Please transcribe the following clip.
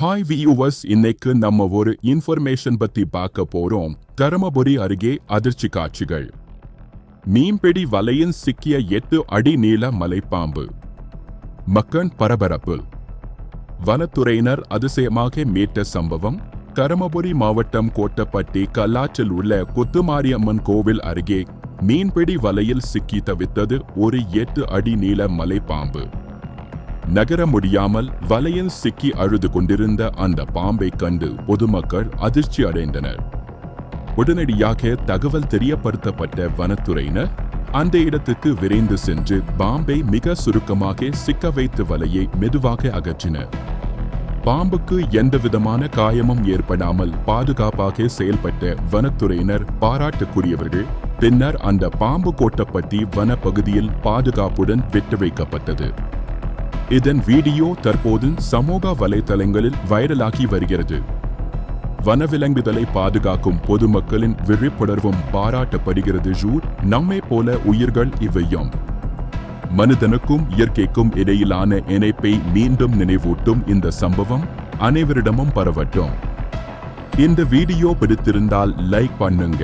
Hi viewers இன்னைக்கு நம்ம ஒரு இன்ஃபர்மேஷன் பத்தி பார்க்க போறோம். தருமபுரி அருகே அதிர்ச்சி காட்சிகள். மீன்பிடி வலையின் சிக்கிய எட்டு அடி நீள மலைப்பாம்பு. மக்கள் பரபரப்பு. வனத்துறையினர் அதிசயமாக மீட்ட சம்பவம். தருமபுரி மாவட்டம் கோட்டப்பட்டி கல்லாற்றில் உள்ள கொத்துமாரியம்மன் கோவில் அருகே மீன்பிடி வலையில் சிக்கி தவித்தது ஒரு எட்டு அடி நீள மலைப்பாம்பு. நகர முடியாமல் வலையில் சிக்கி அழுது கொண்டிருந்த அந்த பாம்பை கண்டு பொதுமக்கள் அதிர்ச்சி அடைந்தனர். உடனடியாக தகவல் தெரியப்படுத்தப்பட்ட வனத்துறையினர் அந்த இடத்துக்கு விரைந்து சென்று பாம்பை மிக சுருக்கமாக சிக்க வைத்த வலையை மெதுவாக அகற்றினர். பாம்புக்கு எந்தவிதமான காயமும் ஏற்படாமல் பாதுகாப்பாக செயல்பட்ட வனத்துறையினர் பாராட்டுக்குரியவர்கள் பின்னர் அந்த பாம்பு கோட்டப்பட்டி வனப்பகுதியில் பாதுகாப்புடன் விட்டு வைக்கப்பட்டது. இதன் வீடியோ தற்போது சமூக வலைதளங்களில் வைரலாகி வருகிறது. வனவிலங்குகளை பாதுகாக்கும் பொதுமக்களின் விழிப்புணர்வும் பாராட்டப்படுகிறது ஜூர். நம்மை போல உயிர்கள் இவையும் மனிதனுக்கும் இயற்கைக்கும் இடையிலான இணைப்பை மீண்டும் நினைவூட்டும் இந்த சம்பவம் அனைவரிடமும் பரவட்டும். இந்த வீடியோ பிடித்திருந்தால் லைக் பண்ணுங்க.